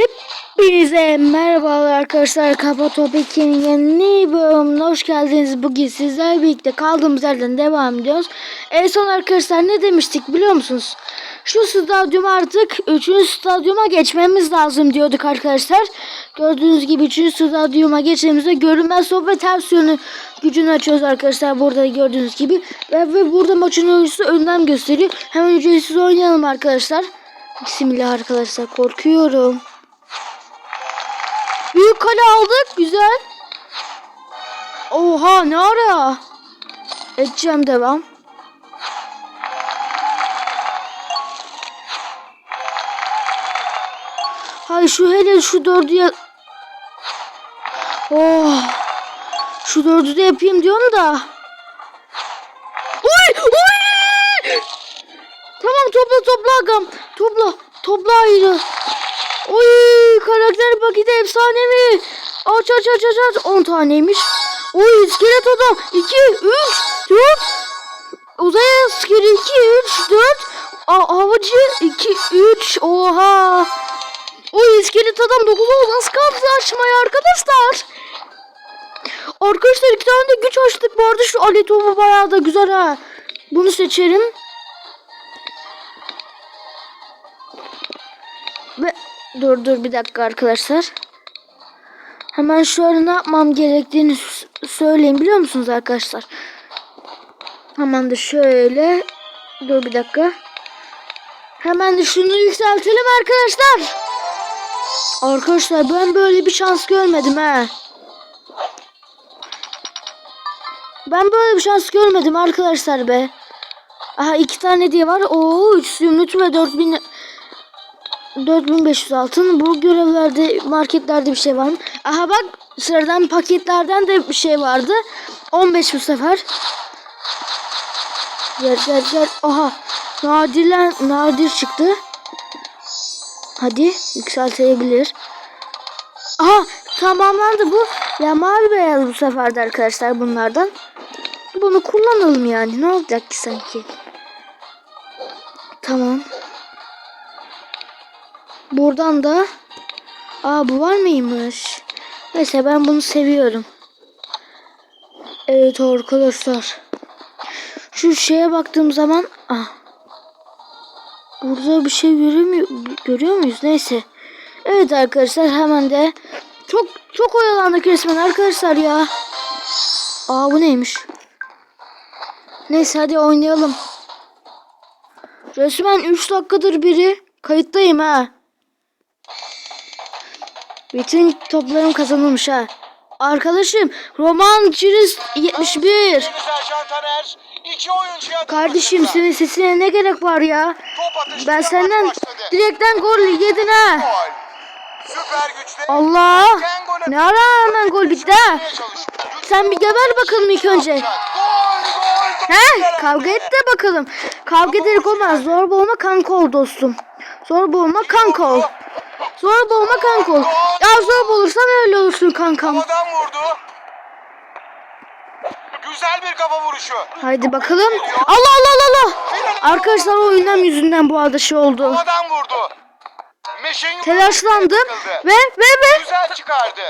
Hepinize merhabalar arkadaşlar. Kafa Topik'in yeni bölümüne hoş geldiniz. Bugün sizlerle birlikte kaldığımız yerden devam ediyoruz. En son arkadaşlar ne demiştik biliyor musunuz? Şu stadyum artık 3. stadyuma geçmemiz lazım diyorduk arkadaşlar. Gördüğünüz gibi 3. stadyuma geçtiğimizde görünmez ve ters yönü gücünü açıyoruz arkadaşlar. Burada gördüğünüz gibi. Ve, ve burada maçın oyuncusu önden gösteriyor. Hemen ücretsiz oynayalım arkadaşlar. Bismillah arkadaşlar korkuyorum. Büyük kale aldık. Güzel. Oha ne ara? Edeceğim devam. Hayır şu hele şu dördü ya... Oh. Şu dördü de yapayım diyorum da. Oy! Oy! Tamam topla topla agam. Topla. Topla ayrı. Oy karakter paketi efsanevi. Aç aç aç aç aç. 10 taneymiş. Oy iskelet adam. 2, 3, 4. Uzay askeri 2, 3, 4. A havacı 2, 3. Oha. Oy iskelet adam 9 oldu. Az kaldı açmaya arkadaşlar. Arkadaşlar iki tane de güç açtık. Bu arada şu alet bayağı da güzel ha. Bunu seçerim. Dur dur bir dakika arkadaşlar. Hemen ara ne yapmam gerektiğini s- söyleyeyim biliyor musunuz arkadaşlar? Hemen de şöyle dur bir dakika. Hemen de şunu yükseltelim arkadaşlar. Arkadaşlar ben böyle bir şans görmedim ha. Ben böyle bir şans görmedim arkadaşlar be. Aha iki tane diye var. Oo 3 zümrüt ve 4000 4500 altın. Bu görevlerde marketlerde bir şey var mı? Aha bak sıradan paketlerden de bir şey vardı. 15 bu sefer. Gel gel gel. Aha. Nadirler, nadir çıktı. Hadi yükseltebilir. Aha tamamlandı bu. Ya mavi beyaz bu sefer de arkadaşlar bunlardan. Bunu kullanalım yani. Ne olacak ki sanki? Tamam. Buradan da Aa bu var mıymış? Neyse ben bunu seviyorum. Evet arkadaşlar. Şu şeye baktığım zaman ah. Burada bir şey göremiyor, görüyor muyuz? Neyse. Evet arkadaşlar hemen de çok çok oyalandık resmen arkadaşlar ya. Aa bu neymiş? Neyse hadi oynayalım. Resmen 3 dakikadır biri kayıttayım ha. Bütün toplarım kazanılmış ha. Arkadaşım Roman Ciris 71. Sercan Taner iki oyuncuya Kardeşim senin sesine ne gerek var ya? Ben senden direkten gol yedin ha. Allah. Ne ara hemen gol bitti ha. Sen bir geber bakalım ilk önce. He kavga et de bakalım. Kavga ederek olmaz. Zorba olma kanka ol dostum. Zorba olma kanka ol. Zorba olma kanka ol. Ya zorba olursan öyle olursun kankam. Havadan vurdu. Güzel bir kafa vuruşu. Haydi bakalım. Allah Allah Allah Allah. Arkadaşlar o oyundan yüzünden bu arada şey oldu. Havadan vurdu. Meşin Telaşlandım ve ve ve. Güzel çıkardı.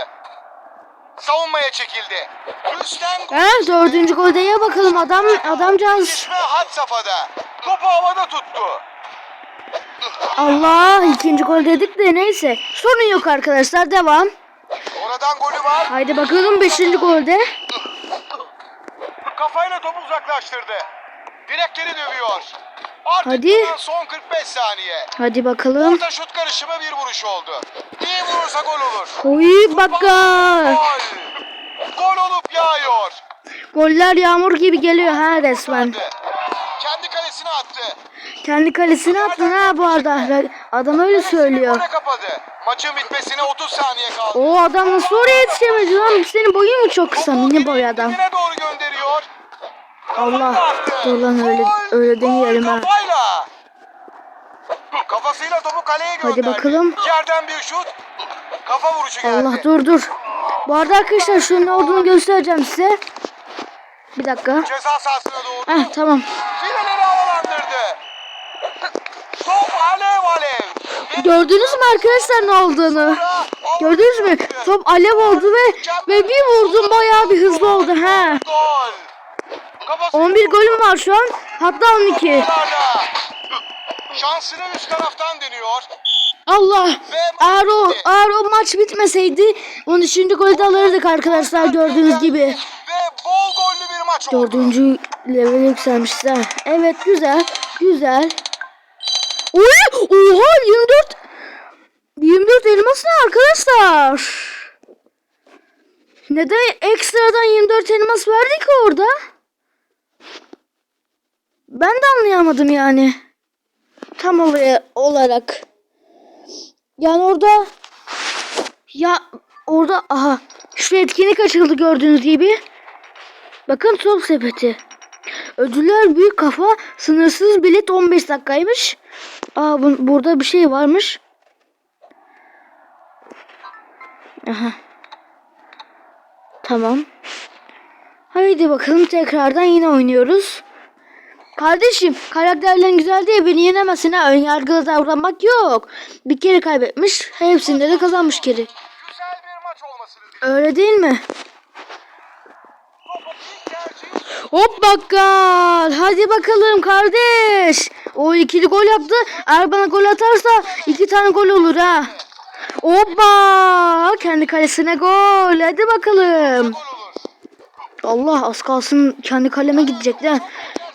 Savunmaya çekildi. Gol. He dördüncü golde ya bakalım adam adamcağız. İsmi had safhada. Topu havada tuttu. Allah ikinci gol dedik de neyse. Sorun yok arkadaşlar devam. Oradan golü var. Haydi bakalım beşinci golde. Kafayla topu uzaklaştırdı. Direkleri dövüyor. Artık Hadi. son 45 saniye. Hadi bakalım. Orta şut karışımı bir vuruş oldu. İyi vurursa gol olur. Oy baka. Gol. Gol olup yağıyor. Goller yağmur gibi geliyor ha resmen. Attı. Kendi kalesine attın ha bu arada. Adam öyle söylüyor. Maçın bitmesine 30 saniye kaldı. O adam nasıl oraya yetişemedi lan? Senin boyun mu çok kısa mini boy adam? Doğru gönderiyor. Allah. Dur lan öyle, öyle demeyelim ha. Kafasıyla topu kaleye Hadi gönderdi. bakalım. Yerden bir şut. Kafa vuruşu geldi. Allah dur dur. Bu arada arkadaşlar şunun olduğunu göstereceğim size. Bir dakika. Ceza sahasına doğru. Heh tamam. Fileleri havalandırdı. Alev alev. Gördünüz mü arkadaşlar ne olduğunu? Gördünüz mü? Top alev oldu ve ve bir vurdum bayağı bir hızlı oldu ha. Gol. Kafası 11 golüm var şu an. Hatta 12. Yukarıda. Şansını üst taraftan deniyor. Allah. Eğer o, eğer o maç bitmeseydi 13. golü de alırdık arkadaşlar gördüğünüz gibi. Ve bol gollü bir maç oldu. Dördüncü level yükselmişler. Evet güzel. Güzel. Oy! Oha 24 24 elmas ne arkadaşlar? Neden ekstradan 24 elmas verdi ki orada? Ben de anlayamadım yani. Tam olarak. Yani orada ya orada aha şu etkinlik açıldı gördüğünüz gibi. Bakın top sepeti. Ödüller büyük kafa, sınırsız bilet 15 dakikaymış. Aa bu, burada bir şey varmış. Aha. Tamam. Haydi bakalım tekrardan yine oynuyoruz. Kardeşim karakterlerin güzel diye beni yenemezsin ha. Ön yargılı davranmak yok. Bir kere kaybetmiş. Hepsinde de kazanmış kere. Öyle değil mi? Hop bakkal. Hadi bakalım kardeş. O ikili gol yaptı. Eğer bana gol atarsa iki tane gol olur ha. Hoppa. Kendi kalesine gol. Hadi bakalım. Allah az kalsın kendi kaleme gidecekti. ha.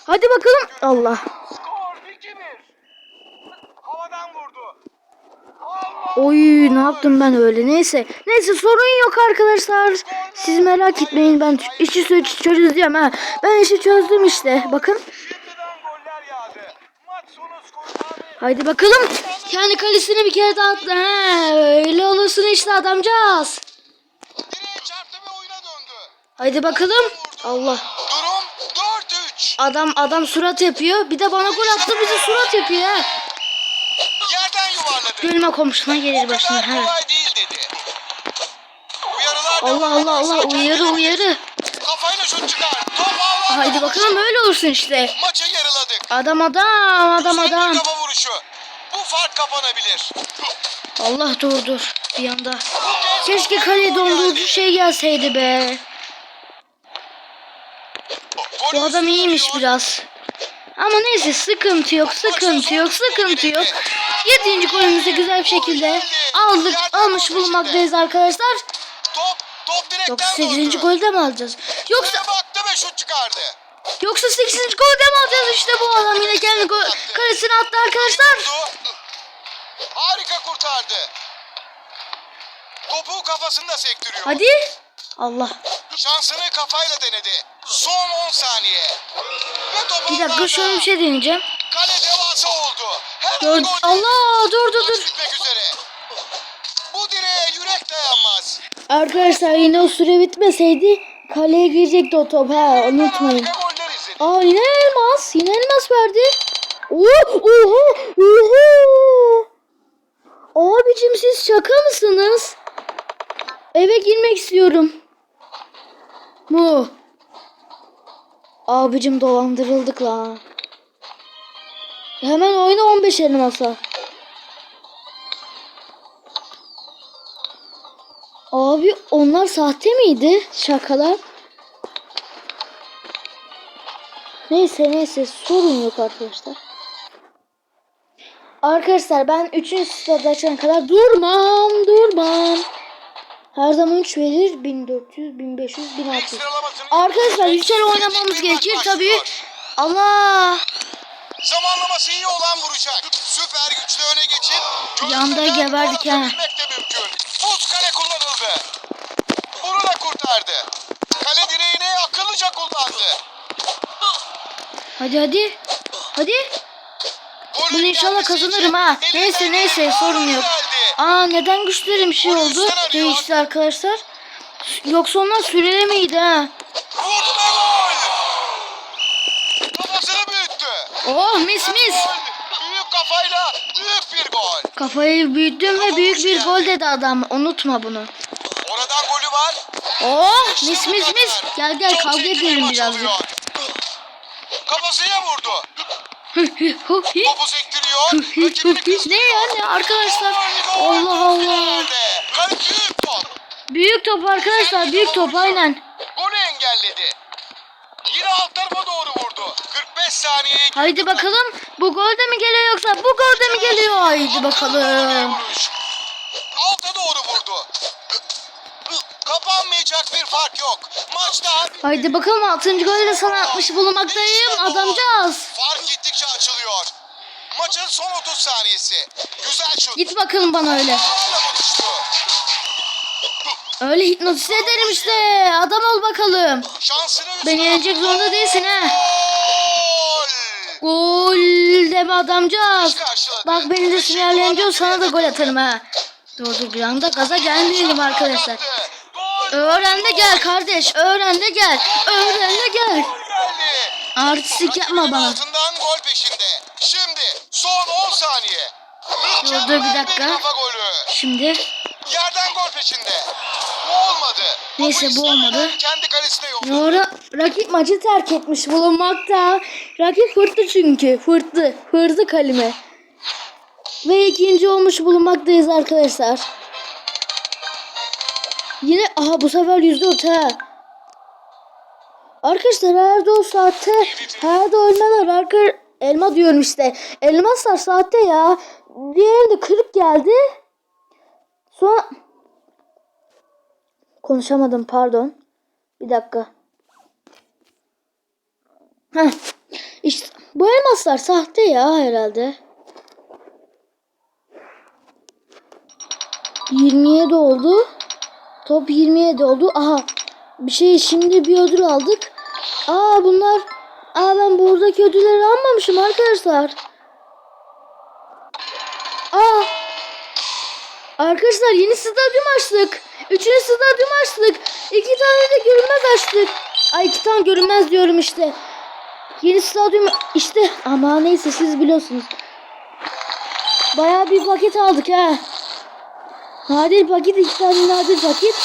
Hadi bakalım. Allah. Skor 2-1. Havadan vurdu. Allah. Oy ne yaptım ben öyle neyse. Neyse sorun yok arkadaşlar. Siz merak etmeyin ben işi çö- çözeceğim ha. Ben işi çözdüm işte. Bakın. Haydi bakalım. Kendi kalesine bir kere daha attı. Ha, öyle olursun işte adamcağız. Haydi bakalım. Allah. Durum 4-3. Adam adam surat yapıyor. Bir de bana gol attı bize surat yapıyor yuvarladı. Gülme komşuna gelir başına. Uyarılar Allah Allah Allah uyarı uyarı. Haydi bakalım öyle olursun işte. Yarıladık. Adam adam adam Güzel adam. kafa vuruşu. Bu fark kapanabilir. Allah dur dur bir anda. Keşke gol dondurucu şey gelseydi be. Golü Bu adam iyiymiş biraz. Ama neyse sıkıntı yok sıkıntı yok sıkıntı yok. Yedinci golümüzü güzel bir şekilde aldık almış bulunmaktayız arkadaşlar. Top, top direkten Yoksa 8. döndü. golde mi alacağız? Yoksa baktı ve şut çıkardı. Yoksa 8. golde mi alacağız işte bu adam yine kendi gol kalesine attı arkadaşlar. Harika kurtardı. Topu kafasında sektiriyor. Hadi. Allah. Şansını kafayla denedi. Son 10 saniye. Bir dakika şöyle bir şey deneyeceğim. Kale devasa oldu. Her gol Allah dur dur dur. Bu direğe yürek dayanmaz. Arkadaşlar yine o süre bitmeseydi kaleye girecekti o top ha unutmayın. Aa yine elmas. Yine elmas verdi. Oo, oha. Oha. Abicim siz şaka mısınız? Eve girmek istiyorum. Mu. Abicim dolandırıldık la. Hemen oyna 15 elmasa. Abi onlar sahte miydi? Şakalar. Neyse neyse sorun yok arkadaşlar. Arkadaşlar ben 3. sırada açana kadar durmam durmam. Her zaman 3 verir 1400 1500 1600. Sıralamasını Arkadaşlar yüksel oynamamız gerekir tabii. Allah. Zamanlaması iyi olan vuracak. Süper güçlü öne geçip Yanda geberdik ha. Buz kale kullanıldı. Bunu da kurtardı. Kale direğini akıllıca kullandı. Hadi hadi. Hadi. Bunu inşallah kazanırım ha. Neyse neyse sorun yok. Aa neden güçlerim şey oldu? Değişti arkadaşlar. Yoksa onlar süreli miydi ha? Oh mis mis. Büyük kafayla büyük bir gol. Kafayı büyüttüm ve büyük bir gol dedi adam. Unutma bunu. Oradan golü var. Oh mis mis mis. Gel gel kavga edelim birazcık. Oluyor. Kafasına vurdu. Topu sektiriyor. Ne yani arkadaşlar? Allah Allah. büyük top. Büyük top arkadaşlar. Büyük top aynen. Golü engelledi. Yine alt tarafa doğru vurdu. 45 saniye. Haydi bakalım. Bu gol de mi geliyor yoksa bu gol de mi geliyor? Haydi bakalım. Alta doğru vurdu. Kapanmayacak bir fark yok. Maç daha bitmedi. Haydi bakalım 6. golü de sana atmış bulunmaktayım adamcağız. Fark gittikçe açılıyor. Maçın son 30 saniyesi. Güzel şut. Git bakalım bana öyle. Öyle hipnotize ederim işte. Adam ol bakalım. Şansını Beni yenecek zorunda değilsin ha. Gol! Deme adamcağız. Bak beni de sinirlendiriyor sana da gol atarım ha. Dur dur bir anda gaza gelmeyelim arkadaşlar. Öğren de gel kardeş. Öğren de gel. Öğren de gel. Artistik yapma bana. altından gol peşinde. Şimdi son 10 saniye. Dur, dur, bir dakika. Şimdi Yerden gol peşinde. Bu olmadı. Neyse, bu olmadı. Kendi kalesine yolladı. Sonra rakip maçı terk etmiş bulunmakta. Rakip fırttı çünkü. Fırttı. Fırdı kalime. Ve ikinci olmuş bulunmaktayız arkadaşlar. Yine aha bu sefer yüzde ot ha. Arkadaşlar herhalde o saatte herhalde ölmeler arka elma diyorum işte. Elmaslar saatte ya. Diğerinde kırık geldi. Sonra konuşamadım pardon. Bir dakika. Heh. İşte bu elmaslar sahte ya herhalde. 27 oldu. Top 27 oldu. Aha. Bir şey şimdi bir ödül aldık. Aa bunlar. Aa ben buradaki ödülleri almamışım arkadaşlar. Aa. Arkadaşlar yeni stadyum açtık. Üçüncü stadyum açtık. İki tane de görünmez açtık. Ay iki tane görünmez diyorum işte. Yeni stadyum işte. Ama neyse siz biliyorsunuz. Bayağı bir paket aldık ha. Nadir paket iki tane nadir paket.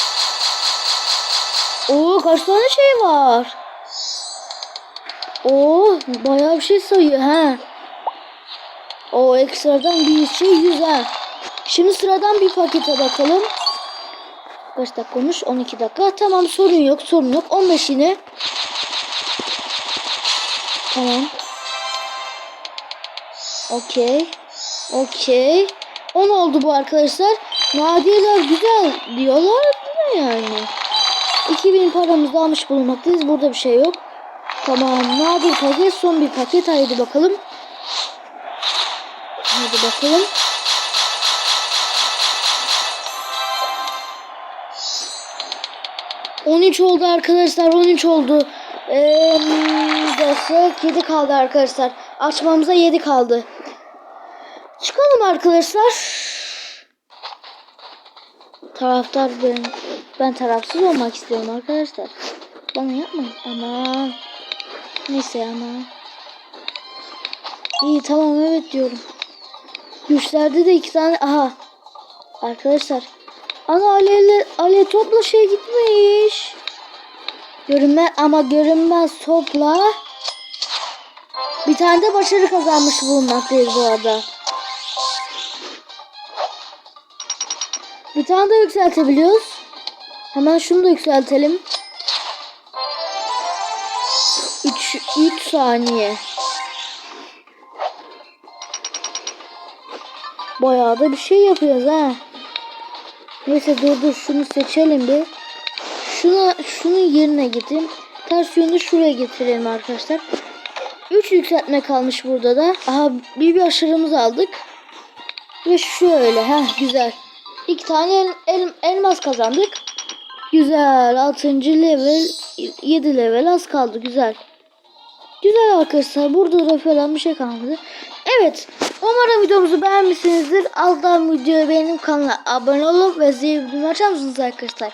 Oo kaç tane şey var. Oo bayağı bir şey sayıyor ha. O ekstradan bir şey ha. Şimdi sıradan bir pakete bakalım. Kaç dakika olmuş? 12 dakika. Tamam sorun yok sorun yok. 15 yine. Tamam. Okey. Okey. 10 oldu bu arkadaşlar. Nadiyeler güzel diyorlar da yani. 2000 paramızı almış bulunmaktayız. Burada bir şey yok. Tamam. Nadir paket. Son bir paket. Haydi bakalım. Haydi bakalım. On üç oldu arkadaşlar. 13 oldu. Ee, desek 7 kaldı arkadaşlar. Açmamıza 7 kaldı. Çıkalım arkadaşlar. Taraftar ben. Ben tarafsız olmak istiyorum arkadaşlar. Bana yapmayın. Ama neyse ama. İyi tamam evet diyorum. Güçlerde de iki tane aha. Arkadaşlar. Ana alevle alev topla şey gitmiş. Görünme ama görünmez topla. Bir tane de başarı kazanmış bulunmaktayız bu arada. Bir tane de yükseltebiliyoruz. Hemen şunu da yükseltelim. 3 3 saniye. Bayağı da bir şey yapıyoruz ha. Neyse dur dur şunu seçelim bir. Şuna şunun yerine gidin. Ters yönü şuraya getirelim arkadaşlar. 3 yükseltme kalmış burada da. Aha bir başarımızı aldık. Ve şöyle ha güzel. İki tane el, el- elmas kazandık. Güzel. 6. level 7 level az kaldı. Güzel. Güzel arkadaşlar. Burada da falan bir şey kalmadı. Evet. Umarım videomuzu beğenmişsinizdir. Alttan videoyu beğenip kanala abone olup ve zil bildirim açar mısınız arkadaşlar?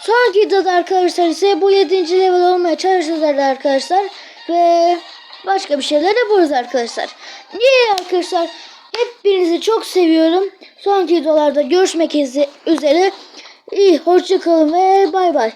Sonraki videoda arkadaşlar ise bu 7. level olmaya çalışacağız arkadaşlar. Ve başka bir şeyler yaparız arkadaşlar. Niye arkadaşlar? Hepinizi çok seviyorum. Sonraki videolarda görüşmek üzere. İyi hoşçakalın ve bay bay.